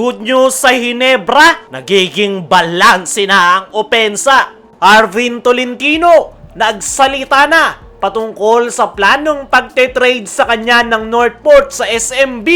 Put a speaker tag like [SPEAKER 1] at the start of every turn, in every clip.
[SPEAKER 1] Good news sa Hinebra, nagiging balanse na ang opensa. Arvin Tolentino, nagsalita na patungkol sa planong pagte-trade sa kanya ng Northport sa SMB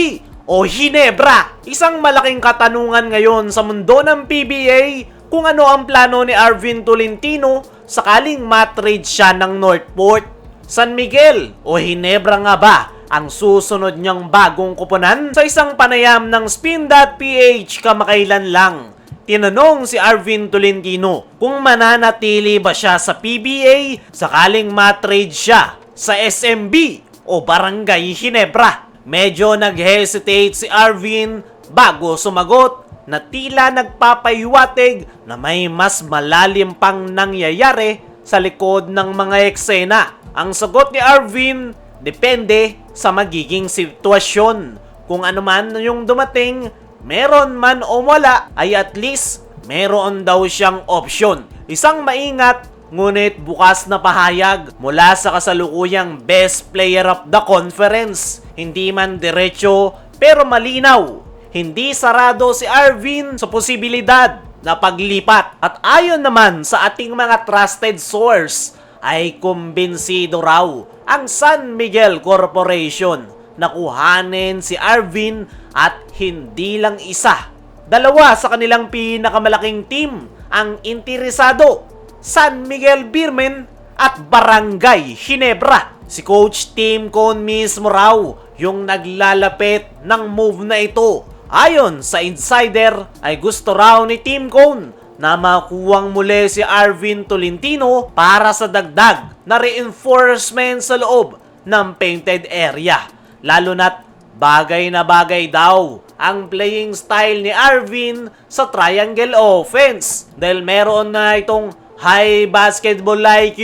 [SPEAKER 1] o Hinebra. Isang malaking katanungan ngayon sa mundo ng PBA kung ano ang plano ni Arvin Tolentino sakaling matrade siya ng Northport. San Miguel o Hinebra nga ba ang susunod niyang bagong kuponan sa isang panayam ng Spin.ph kamakailan lang. Tinanong si Arvin Tolentino kung mananatili ba siya sa PBA sakaling matrade siya sa SMB o Barangay Hinebra. Medyo nag-hesitate si Arvin bago sumagot na tila nagpapahiwatig na may mas malalim pang nangyayari sa likod ng mga eksena. Ang sagot ni Arvin, depende sa magiging sitwasyon. Kung ano man yung dumating, meron man o wala, ay at least meron daw siyang option. Isang maingat, ngunit bukas na pahayag mula sa kasalukuyang best player of the conference. Hindi man diretso, pero malinaw. Hindi sarado si Arvin sa posibilidad na paglipat. At ayon naman sa ating mga trusted source, ay kumbinsido raw ang San Miguel Corporation na kuhanin si Arvin at hindi lang isa. Dalawa sa kanilang pinakamalaking team ang interesado, San Miguel Beermen at Barangay Hinebra. Si Coach Tim Cone mismo raw yung naglalapit ng move na ito. Ayon sa insider ay gusto raw ni Tim Cone na makuwang muli si Arvin Tolentino para sa dagdag na reinforcement sa loob ng painted area. Lalo na't bagay na bagay daw ang playing style ni Arvin sa triangle offense dahil meron na itong high basketball IQ,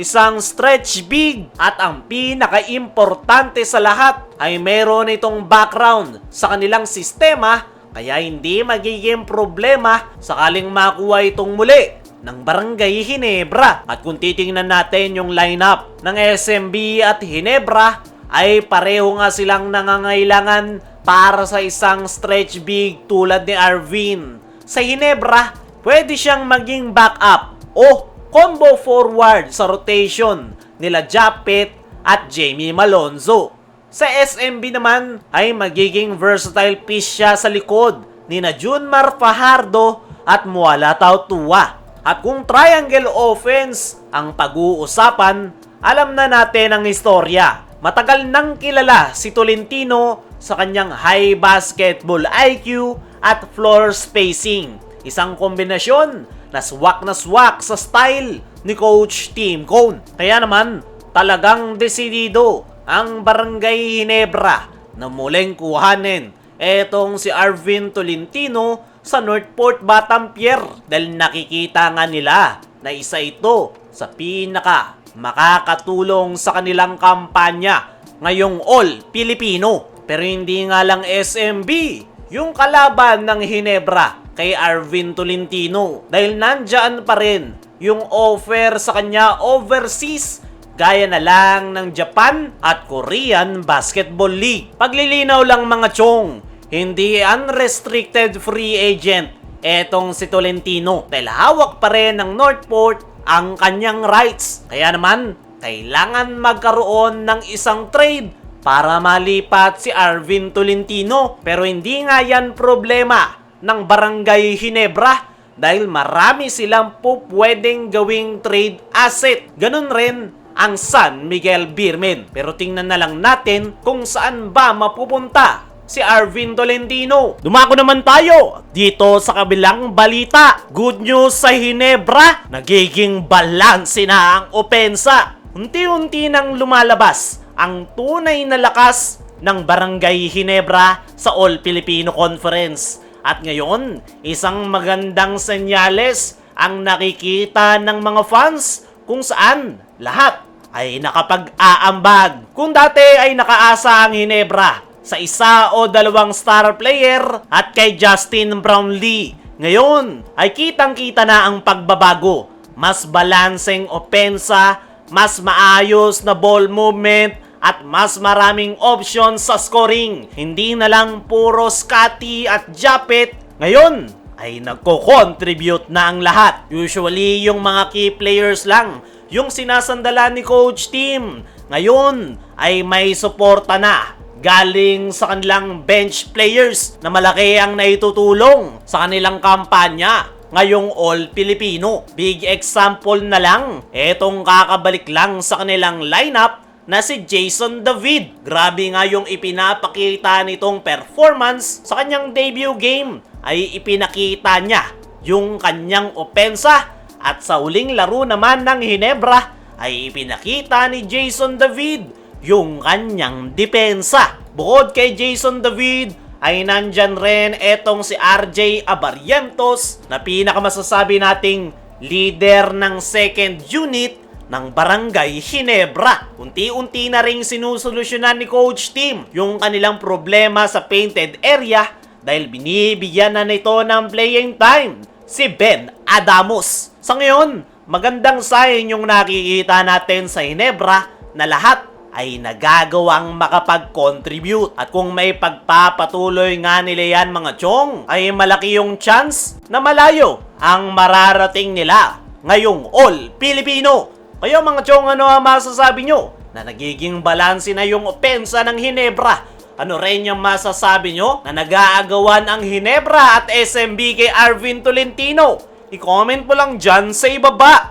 [SPEAKER 1] isang stretch big at ang pinaka-importante sa lahat ay meron itong background sa kanilang sistema kaya hindi magiging problema sakaling makuha itong muli ng Barangay Hinebra. At kung titingnan natin yung lineup ng SMB at Hinebra, ay pareho nga silang nangangailangan para sa isang stretch big tulad ni Arvin. Sa Hinebra, pwede siyang maging backup o combo forward sa rotation nila Japet at Jamie Malonzo. Sa SMB naman ay magiging versatile piece siya sa likod ni na Junmar Fajardo at Muala Tautua. At kung triangle offense ang pag-uusapan, alam na natin ang istorya. Matagal nang kilala si Tolentino sa kanyang high basketball IQ at floor spacing. Isang kombinasyon na swak na swak sa style ni Coach Tim Cone. Kaya naman, talagang desidido ang Barangay Hinebra na muling kuhanin etong si Arvin Tolentino sa Northport Batampier dahil nakikita nga nila na isa ito sa pinaka makakatulong sa kanilang kampanya ngayong All Filipino. Pero hindi nga lang SMB yung kalaban ng Hinebra kay Arvin Tolentino dahil nandyan pa rin yung offer sa kanya overseas gaya na lang ng Japan at Korean Basketball League. Paglilinaw lang mga chong, hindi unrestricted free agent etong si Tolentino dahil hawak pa rin ng Northport ang kanyang rights. Kaya naman, kailangan magkaroon ng isang trade para malipat si Arvin Tolentino. Pero hindi nga yan problema ng Barangay Hinebra dahil marami silang po pwedeng gawing trade asset. Ganun rin ang San Miguel Beermen. Pero tingnan na lang natin kung saan ba mapupunta si Arvin Tolentino. Dumako naman tayo dito sa kabilang balita. Good news sa Hinebra, nagiging balanse na ang opensa. Unti-unti nang lumalabas ang tunay na lakas ng Barangay Hinebra sa All Filipino Conference. At ngayon, isang magandang senyales ang nakikita ng mga fans kung saan lahat ay nakapag-aambag. Kung dati ay nakaasa ang Hinebra sa isa o dalawang star player at kay Justin Brownlee, ngayon ay kitang-kita na ang pagbabago. Mas balancing opensa, mas maayos na ball movement at mas maraming options sa scoring. Hindi na lang puro Scotty at Japet. Ngayon, ay nagko-contribute na ang lahat. Usually, yung mga key players lang yung sinasandalan ni Coach Team. Ngayon, ay may suporta na galing sa kanilang bench players na malaki ang naitutulong sa kanilang kampanya ngayong All Filipino. Big example na lang, etong kakabalik lang sa kanilang lineup na si Jason David. Grabe nga yung ipinapakita nitong performance sa kanyang debut game ay ipinakita niya yung kanyang opensa at sa uling laro naman ng Hinebra ay ipinakita ni Jason David yung kanyang depensa. Bukod kay Jason David ay nandyan rin etong si RJ Abarientos na pinakamasasabi nating leader ng second unit ng Barangay Hinebra. Unti-unti na ring sinusolusyonan ni Coach Team yung kanilang problema sa painted area dahil binibigyan na nito ng playing time si Ben Adamos. Sa ngayon, magandang sign yung nakikita natin sa Hinebra na lahat ay nagagawang makapag-contribute. At kung may pagpapatuloy nga nila yan mga chong, ay malaki yung chance na malayo ang mararating nila ngayong All Filipino. Kayo mga chong, ano ang masasabi nyo? Na nagiging balanse na yung opensa ng Hinebra. Ano rin yung masasabi nyo na nag-aagawan ang Hinebra at SMB kay Arvin Tolentino? I-comment mo lang dyan sa ibaba.